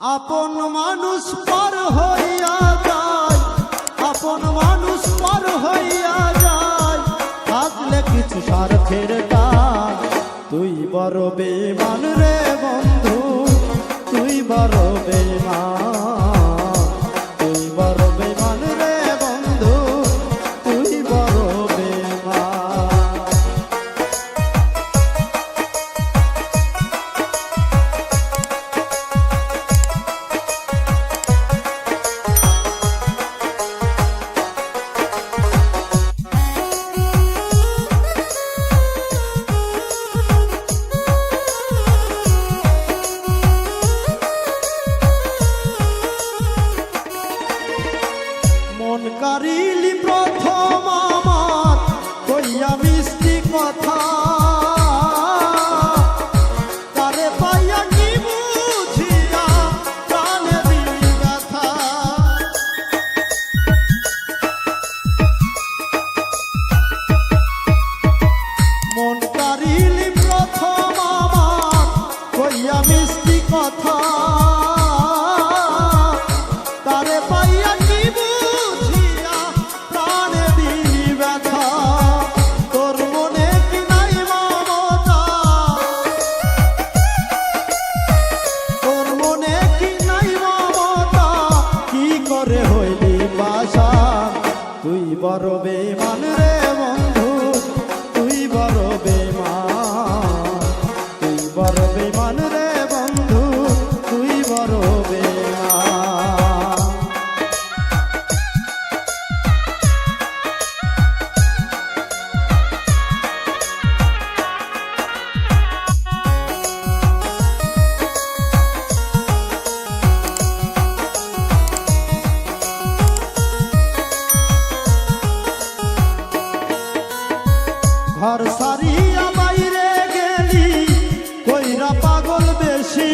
আপন মানুষ পর হইয়া যায়, আপন মানুষ পর হইয়া যায়। থাকলে কিছু সার টান তুই বড় বেমান রে বন্ধু, তুই বড় বেমান করিলি প্রথম আমার কইয়া মিষ্টি কথা বড় বেমান ঘর সারিয়া বাইরে গেলি কইরা পাগল বেশি।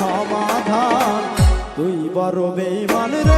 সমাধান। তুই বড় বেমান রে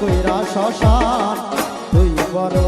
কইরা শশান তুই বড়